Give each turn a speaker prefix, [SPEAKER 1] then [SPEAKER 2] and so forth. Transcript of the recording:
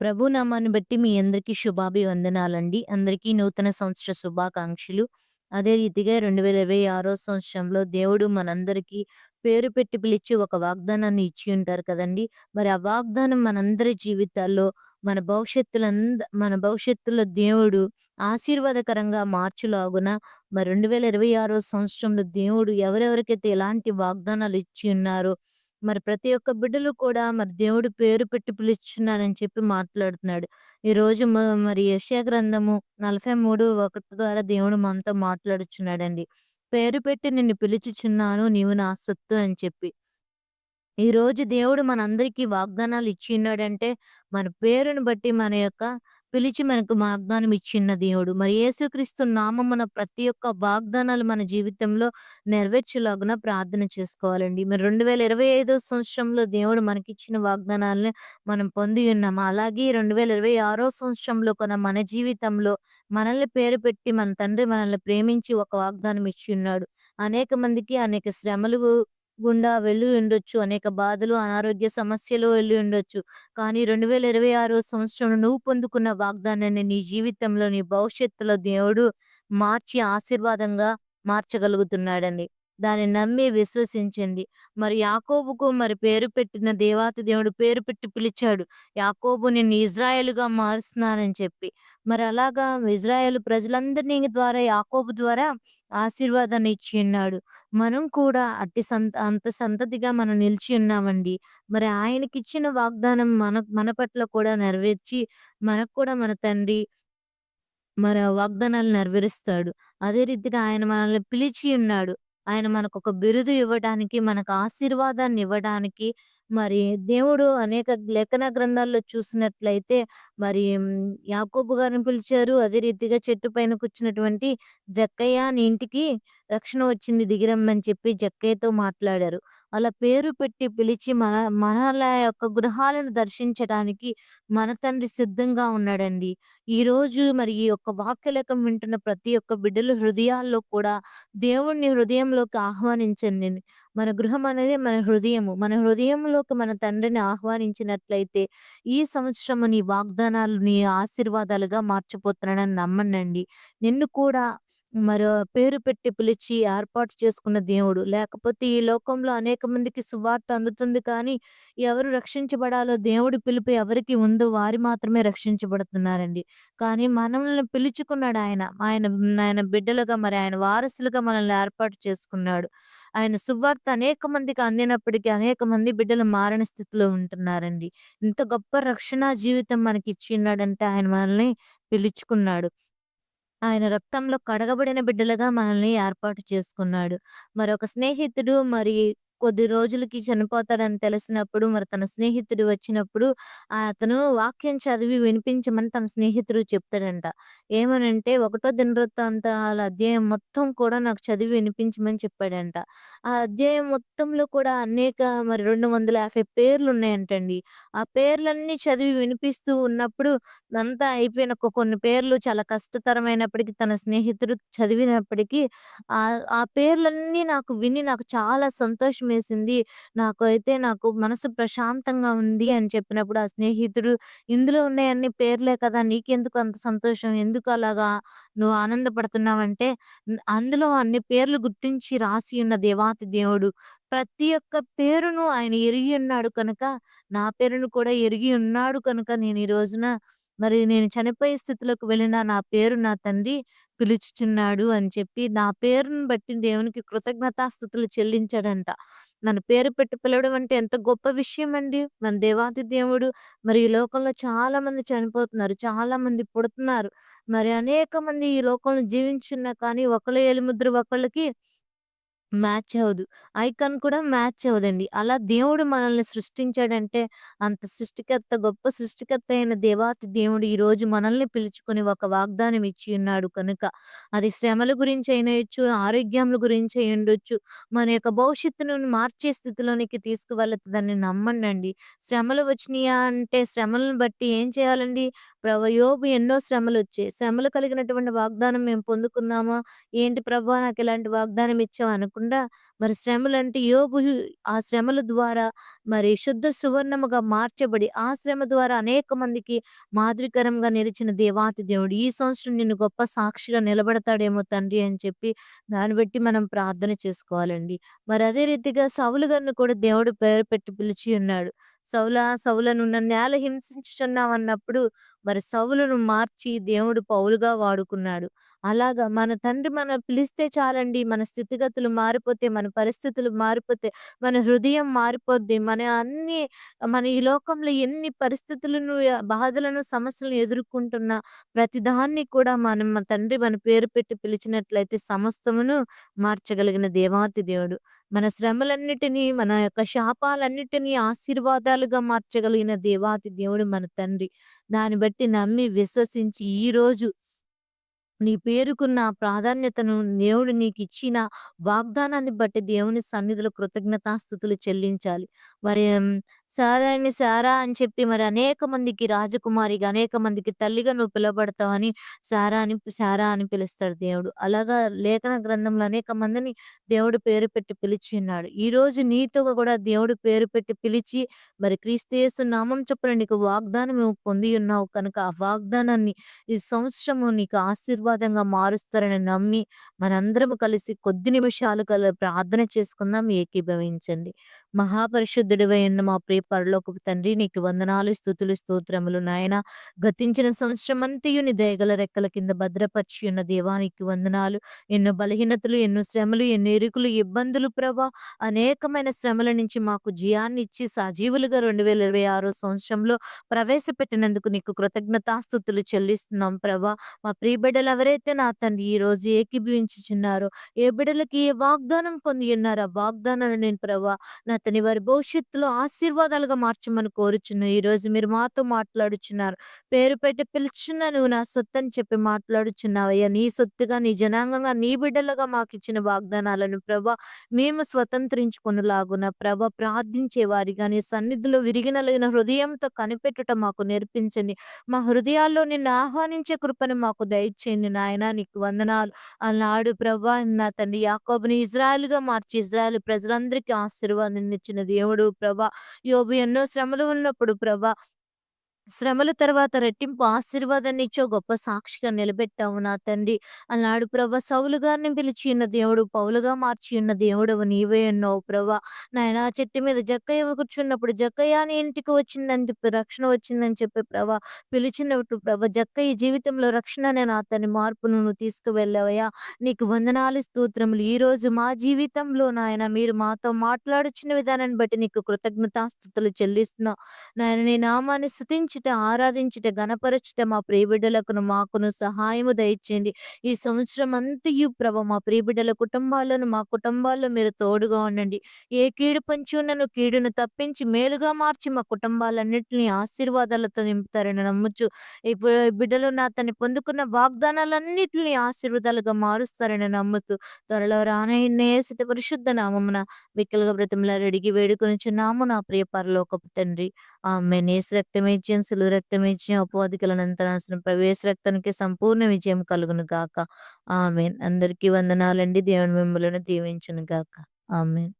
[SPEAKER 1] ప్రభు నామాన్ని బట్టి మీ అందరికీ శుభాభివందనాలండి. అందరికీ నూతన సంవత్సర శుభాకాంక్షలు. అదే రీతిగా 2026 సంవత్సరంలో దేవుడు మనందరికీ పేరు పెట్టి పిలిచి ఒక వాగ్దానాన్ని ఇచ్చి ఉంటారు కదండీ! మరి ఆ వాగ్దానం మనందరి జీవితాల్లో మన భవిష్యత్తులంద మన భవిష్యత్తులో దేవుడు ఆశీర్వాదకరంగా మార్చులాగున మరి 2026 సంవత్సరంలో దేవుడు ఎవరెవరికైతే ఎలాంటి వాగ్దానాలు ఇచ్చి ఉన్నారో మరి ప్రతి ఒక్క బిడ్డలు కూడా మరి దేవుడు పేరు పెట్టి పిలుచున్నానని చెప్పి మాట్లాడుతున్నాడు. ఈరోజు మ మరి యెషయా గ్రంథము 43:1 ద్వారా దేవుడు మనతో మాట్లాడుచున్నాడండి. పేరు పెట్టి నిన్ను పిలుచుచున్నాను నీవు నా సొత్తు అని చెప్పి. ఈరోజు దేవుడు మనందరికీ వాగ్దానాలు ఇచ్చిన్నాడంటే, మన పేరును బట్టి మన యొక్క పిలిచి మనకు వాగ్దానం ఇచ్చిన దేవుడు. మరి యేసుక్రీస్తు నామమున ప్రతి ఒక్క వాగ్దానాలు మన జీవితంలో నెరవేర్చేలాగున ప్రార్థన చేసుకోవాలండి. మరి 2025 సంవత్సరంలో దేవుడు మనకిచ్చిన వాగ్దానాలని మనం పొంది ఉన్నాము. అలాగే 2026 సంవత్సరంలో కొన మన జీవితంలో మనల్ని పేరు పెట్టి మన తండ్రి మనల్ని ప్రేమించి ఒక వాగ్దానం ఇచ్చి ఉన్నాడు. అనేక మందికి అనేక శ్రమలు గుండా వెళ్ళి ఉండొచ్చు. అనేక బాధలు, అనారోగ్య సమస్యలు వెళ్ళి ఉండొచ్చు. కానీ 2026 సంవత్సరంలో నువ్వు పొందుకున్న వాగ్దానాన్ని నీ జీవితంలో, నీ భవిష్యత్తులో దేవుడు మార్చి ఆశీర్వాదంగా మార్చగలుగుతున్నాడండి. దాన్ని నమ్మి విశ్వసించండి. మరి యాకోబుకు మరి పేరు పెట్టిన దేవాతి దేవుడు పేరు పెట్టి పిలిచాడు. యాకోబు నిన్ను ఇజ్రాయేలుగా మారుస్తున్నానని చెప్పి. మరి అలాగా ఇజ్రాయేలు ప్రజలందరినీ ద్వారా యాకోబు ద్వారా ఆశీర్వాదాన్ని ఇచ్చి ఉన్నాడు. మనం కూడా అట్టి సంత అంత సంతతిగా మనం నిలిచి ఉన్నామండి. మరి ఆయనకి ఇచ్చిన వాగ్దానం మన మన పట్ల కూడా నెరవేర్చి మనకు కూడా మన తండ్రి మరి వాగ్దానాలు నెరవేరుస్తాడు. అదే రీతిగా ఆయన మనల్ని పిలిచి ఉన్నాడు. ఆయన మనకొక బిరుదు ఇవ్వడానికి, మనకు ఆశీర్వాదాన్ని ఇవ్వడానికి మరి దేవుడు అనేక లేఖన గ్రంథాల్లో చూసినట్లయితే మరి హ్మ్, యాకోబు గారిని పిలిచారు. అదే రీతిగా చెట్టు పైన కూర్చున్నటువంటి జక్కయ్య నీ ఇంటికి రక్షణ వచ్చింది దిగిరమ్మని చెప్పి జక్కయ్యతో మాట్లాడారు. అలా పేరు పెట్టి పిలిచి మన మనల యొక్క గృహాలను దర్శించటానికి మన తండ్రి సిద్ధంగా ఉన్నాడండి. ఈరోజు మరి ఈ యొక్క వాక్యలేఖం వింటున్న ప్రతి ఒక్క బిడ్డల హృదయాల్లో కూడా దేవుడిని హృదయంలోకి ఆహ్వానించండి. మన గృహం అనేది మన హృదయము. మన హృదయంలోకి మన తండ్రిని ఆహ్వానించినట్లయితే ఈ సంవత్సరము నీ వాగ్దానాలు, నీ ఆశీర్వాదాలుగా మార్చిపోతున్నాడని నమ్మనండి నిన్ను కూడా మరో పేరు పెట్టి పిలిచి ఏర్పాటు చేసుకున్న దేవుడు. లేకపోతే ఈ లోకంలో అనేక మందికి సువార్త అందుతుంది కానీ, ఎవరు రక్షించబడాలో దేవుడి పిలుపు ఎవరికి ఉందో వారు మాత్రమే రక్షించబడుతున్నారండి. కానీ మనల్ని పిలుచుకున్నాడు ఆయన. ఆయన ఆయన బిడ్డలుగా మరి ఆయన వారసులుగా మనల్ని ఏర్పాటు చేసుకున్నాడు. ఆయన సువార్త అనేక మందికి అందినప్పటికీ అనేక మంది బిడ్డలు మారని స్థితిలో ఉంటున్నారండి. ఇంత గొప్ప రక్షణ జీవితం మనకి ఇచ్చిన్నాడంటే ఆయన మనల్ని పిలుచుకున్నాడు. ఆయన రక్తంలో కడగబడిన బిడ్డలుగా మనల్ని ఏర్పాటు చేసుకున్నాడు. మరొక స్నేహితుడు మరి కొద్ది రోజులకి చనిపోతాడని తెలిసినప్పుడు మరి తన స్నేహితుడు వచ్చినప్పుడు అతను వాక్యం చదివి వినిపించమని తన స్నేహితుడు చెప్తాడంట. ఏమనంటే ఒకటో దినవృత్తాంతాల అధ్యాయం మొత్తం కూడా నాకు చదివి వినిపించమని చెప్పాడంట. ఆ అధ్యాయం మొత్తంలో కూడా అనేక మరి 250 పేర్లున్నాయంటండి. ఆ పేర్లన్నీ చదివి వినిపిస్తూ ఉన్నప్పుడు అంతా అయిపోయిన కొన్ని పేర్లు చాలా కష్టతరమైనప్పటికీ తన స్నేహితుడు చదివినప్పటికీ ఆహ్, ఆ పేర్లన్నీ నాకు విని నాకు చాలా సంతోషం సంతోషమేసింది. నాకైతే నాకు మనసు ప్రశాంతంగా ఉంది అని చెప్పినప్పుడు ఆ స్నేహితుడు ఇందులో ఉన్నయన్ని పేర్లే కదా! నీకెందుకు అంత సంతోషం? ఎందుకు అలాగా నువ్వు ఆనందపడుతున్నావంటే న్ అందులో అన్ని పేర్లు గుర్తించి రాసి ఉన్న దేవాతి దేవుడు. ప్రతి ఒక్క పేరును ఆయన ఎరిగి ఉన్నాడు కనుక, నా పేరును కూడా ఎరిగి ఉన్నాడు కనుక నేను ఈ రోజున మరి నేను చనిపోయే స్థితిలోకి వెళ్ళినా నా పేరు నా తండ్రి పిలుచుచున్నాడు అని చెప్పి, నా పేరును బట్టి దేవునికి కృతజ్ఞతాస్థుతులు చెల్లించాడంట. మన పేరు పెట్టి పిలవడం అంటే ఎంత గొప్ప విషయం అండి మన దేవాతి దేవుడు మరి ఈ లోకంలో చాలా మంది చనిపోతున్నారు. చాలా మంది పుడుతున్నారు. మరి అనేక మంది ఈ లోకంలో జీవించున్నా కానీ ఒకళ్ళ ఏలిముద్ర ఒకళ్ళకి మ్యాచ్ అవ్వదు. ఐకాన్ కూడా మ్యాచ్ అవ్వదండి. అలా దేవుడు మనల్ని సృష్టించాడంటే, అంత సృష్టికర్త గొప్ప సృష్టికర్త అయిన దేవాతి దేవుడు ఈరోజు మనల్ని పిలుచుకొని ఒక వాగ్దానం ఇచ్చి ఉన్నాడు కనుక, అది శ్రమల గురించి అయినయొచ్చు, ఆరోగ్యముల గురించి అయ్యుండొచ్చు, మన యొక్క భవిష్యత్తును మార్చే స్థితిలోనికి తీసుకువెళుతదని నమ్మండండి. శ్రమలు వచ్చినియా అంటే శ్రమలను బట్టి ఏం చేయాలండి? ప్రభా యోబు ఎన్నో శ్రమలు వచ్చాయి శ్రమలు కలిగినటువంటి వాగ్దానం మేము పొందుకున్నామా? ఏంటి ప్రభా నాకు ఇలాంటి వాగ్దానం ఇచ్చావు అనకుండా మరి శ్రమలు అంటే యోబు ఆ శ్రమల ద్వారా మరి శుద్ధ సువర్ణముగా మార్చబడి ఆ శ్రమ ద్వారా అనేక మందికి మాదిరికరంగా నిలిచిన దేవాతి దేవుడు ఈ సంవత్సరం నిన్ను గొప్ప సాక్షిగా నిలబడతాడేమో తండ్రి అని చెప్పి దాన్ని బట్టి మనం ప్రార్థన చేసుకోవాలండి. మరి అదే రీతిగా సవులు గారిని కూడా దేవుడు పేరు పెట్టి పిలిచి ఉన్నాడు. సౌల సౌలను నేల హింసించుచున్నావన్నప్పుడు మరి సౌలను మార్చి దేవుడు పౌలుగా వాడుకున్నాడు. అలాగా మన తండ్రి మన పిలిస్తే చాలండి. మన స్థితిగతులు మారిపోతే, మన పరిస్థితులు మారిపోతే, మన హృదయం మారిపోద్ది. మన అన్ని మన ఈ లోకంలో ఎన్ని పరిస్థితులను, య బాధలను, సమస్యలను ఎదుర్కొంటున్నా ప్రతిదాన్ని కూడా మనం మన తండ్రి మన పేరు పెట్టి పిలిచినట్లయితే సమస్తమును మార్చగలిగిన దేవాతి దేవుడు. మన శ్రమలన్నిటిని, మన యొక్క శాపాలన్నిటిని ఆశీర్వాదాలుగా మార్చగలిగిన దేవాతి దేవుడు మన తండ్రి. దాన్ని బట్టి నమ్మి, విశ్వసించి ఈరోజు నీ పేరుకున్న ప్రాధాన్యతను దేవుడు నీకు ఇచ్చిన వాగ్దానాన్ని బట్టి దేవుని సన్నిధిలో కృతజ్ఞతాస్థుతులు చెల్లించాలి. మరి సారాయిని సారా అని చెప్పి మరి అనేక మందికి రాజకుమారిగా, అనేక మందికి తల్లిగా నువ్వు పిలవబడతావని సారా అని సారా అని పిలుస్తాడు దేవుడు. అలాగా లేఖన గ్రంథంలో అనేక మందిని దేవుడు పేరు పెట్టి పిలిచి ఉన్నాడు. ఈరోజు నీతో కూడా దేవుడు పేరు పెట్టి పిలిచి మరి క్రీస్తు నామం చొప్పున నీకు వాగ్దానం నువ్వు పొంది ఉన్నావు కనుక ఆ వాగ్దానాన్ని ఈ సంవత్సరము నీకు ఆశీర్వాదంగా మారుస్తారని నమ్మి మనందరం కలిసి కొద్ది నిమిషాలు కల ప్రార్థన చేసుకుందాం ఏకీభవించండి. మహాపరిశుద్ధుడివై ఉన్న మా ప్రియ పరలోకపు తండ్రి నీకు వందనాలు, స్తుతులు, స్తోత్రములు నాయన గతించిన సంవత్సరమంతయు నీ దయగల రెక్కల కింద భద్రపరిచి ఉన్న దేవా నీకు వందనాలు. ఎన్నో బలహీనతలు, ఎన్నో శ్రమలు, ఎన్నో ఇరుకులు, ఇబ్బందులు ప్రభా అనేకమైన శ్రమల నుంచి మాకు జయాన్నిచ్చి సజీవులుగా 2026 సంవత్సరంలో ప్రవేశపెట్టినందుకు నీకు కృతజ్ఞతాస్థుతులు చెల్లిస్తున్నాం ప్రభా. మా ప్రియ బిడ్డలు ఎవరైతే నా తండ్రి ఈ రోజు ఏకీభవించుచున్నారో, ఏ బిడ్డలకి ఏ వాగ్దానం పొంది ఉన్నారో ఆ వాగ్దానాలు నేను ప్రభా నా అతని వారి భవిష్యత్తులో ఆశీర్వాదాలుగా మార్చమని కోరుచున్నాను. ఈరోజు మీరు మాతో మాట్లాడుచున్నారు. పేరు పెట్టి పిలుచున్న నువ్వు నా సొత్తు అని చెప్పి మాట్లాడుచున్నావయ్యా. నీ సొత్తుగా, నీ జనాంగంగా, నీ బిడ్డలుగా మాకు ఇచ్చిన వాగ్దానాలను ప్రభా మేము స్వతంత్రించుకొనులాగున ప్రభా ప్రార్థించే వారిగా నీ సన్నిధిలో విరిగినలిగిన హృదయంతో కనిపెట్టుట మాకు నేర్పించండి. మా హృదయాల్లో నిన్ను ఆహ్వానించే కృపను మాకు దయచేయండి నాయనా. నీకు వందనాలు. ఆనాడు ప్రభా నా తండ్రి యాకోబుని ఇజ్రాయెల్‌గా మార్చి ఇజ్రాయెల్ ప్రజలందరికీ ఇచ్చిన దేవుడు ప్రభా. యోబు ఎన్నో శ్రమలు ఉన్నప్పుడు ప్రభా శ్రమల తర్వాత రెట్టింపు ఆశీర్వాదాన్నిచ్చావు. గొప్ప సాక్షిగా నిలబెట్టావు నా తండ్రి. అన్నాడు ప్రభా సౌలు గారిని పిలిచి ఉన్న దేవుడు, పౌలుగా మార్చి ఉన్న దేవుడవు నీవే అన్నావు ప్రభా. నాయనా చెట్టు మీద జక్కయ్య కూర్చున్నప్పుడు జక్కయ్య నీ ఇంటికి వచ్చిందని చెప్పి రక్షణ వచ్చిందని చెప్పి ప్రభా పిలిచినట్టు ప్రభా జక్కయ్య జీవితంలో రక్షణ అనే నా మార్పును నువ్వు తీసుకువెళ్ళావయ్యా. నీకు వందనాలు, స్తోత్రములు. ఈరోజు మా జీవితంలో నాయన మీరు మాతో మాట్లాడుచున్న విధానాన్ని బట్టి నీకు కృతజ్ఞతాస్తుతులు చెల్లిస్తున్నావు నాయన నీ నామాన్ని స్థుతించుట ఆరాధించుట, గణపరచుట మా ప్రియబిడ్డలకును, మాకును సహాయము దయచేయండి. ఈ సంవత్సరం అంతయు ప్రభా మా ప్రియబిడ్డల కుటుంబాలను, మా కుటుంబాల్లో మీరు తోడుగా ఉండండి. ఏ కీడు పంచున్నను ఉన్నను కీడును తప్పించి మేలుగా మార్చి మా కుటుంబాలన్నిటిని ఆశీర్వాదాలతో నింపుతారని నమ్ముచు ఇప్పుడు ఈ బిడ్డలు నా తను పొందుకున్న వాగ్దానాలన్నింటినీ ఆశీర్వాదాలుగా మారుస్తారని నమ్ముతూ త్వరలో రానయ్యే యేసు పరిశుద్ధ నామమున విక్కలుగా బ్రతిమలారు అడిగి వేడుకొనుచున్నాము నా ప్రియ పరలోకపు తండ్రి. ఆమె యేసు రక్తమే ఇచ్చిన రక్తం ఇచ్చిన అపవాదికలనంత నాశనం ప్రవేశ రక్తానికి సంపూర్ణ విజయం కలుగును గాక. ఆమెన్ అందరికీ వందనాలండి. దేవుని మిమ్మల్ని దీవించును గాక. ఆమెన్